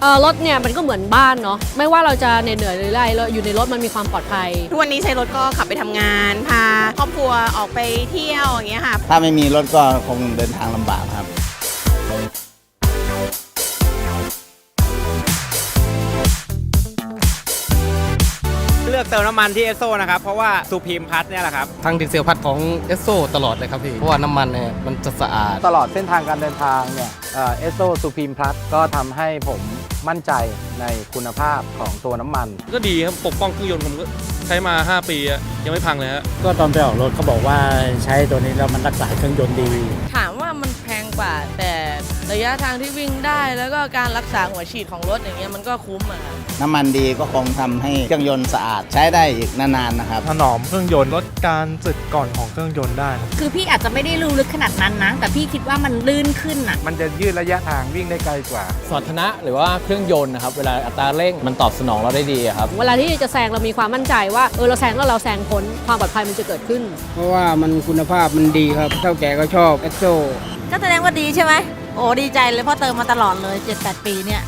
เออรถเนี่ยมันก็เหมือนบ้านเนาะไม่ว่าเราจะเหนื่อยๆหรืออะไรเราอยู่ในรถมันมีความปลอดภัย ทุกวันนี้ใช้รถก็ขับไปทำงาน พาครอบครัวออกไปเที่ยวอย่างเงี้ยค่ะ ถ้าไม่มีรถก็คงเดินทางลำบากครับ เลือกเติมน้ำมันที่เอสโซนะครับ เพราะว่าซูพีมพัทเนี่ยแหละครับ ทางดีเซลพัดของเอสโซตลอดเลยครับพี่ เพราะว่าน้ำมันเนี่ยมันจะสะอาด ตลอดเส้นทางการเดินทางเนี่ยเอสโซซูพีมพลัสก็ทำให้ผมมั่นใจในคุณภาพของตัวน้ำมัน ก็ดีครับ ปกป้องเครื่องยนต์ผมก็ใช้มา 5 ปีอะยังไม่พังเลยฮะ ก็ตอนไปออกรถเขาบอกว่าใช้ตัวนี้แล้วมันรักษาเครื่องยนต์ดี ถามว่า ระยะทางที่วิ่งได้แล้วก็การรักษาหัวฉีดของรถอย่างเงี้ยมันก็คุ้มอะค่ะน้ำมันดีก็คงทำให้เครื่องยนต์สะอาดใช้ได้อีกนานๆนะครับ ถนอมเครื่องยนต์ลดการสึกก่อนของเครื่องยนต์ได้ครับ คือพี่อาจจะไม่ได้รู้ลึกขนาดนั้นนะ แต่พี่คิดว่ามันลื่นขึ้นอะ มันจะยืดระยะทางวิ่งได้ไกลกว่า สมรรถนะหรือว่าเครื่องยนต์นะครับ เวลาอัตราเร่งมันตอบสนองเราได้ดีอะครับ เวลาที่จะแซงเรามีความมั่นใจว่าเออเราแซงแล้วเราแซงพ้นความปลอดภัยมันจะเกิดขึ้น เพราะว่ามันคุณภาพมันดีครับ เท่าแก่ก็ชอบเอสโซ ก็แสดงว่าดีใช่ไหม โอ้ดีใจเลยเพราะเติมมาตลอดเลย 7-8 ปีเนี่ย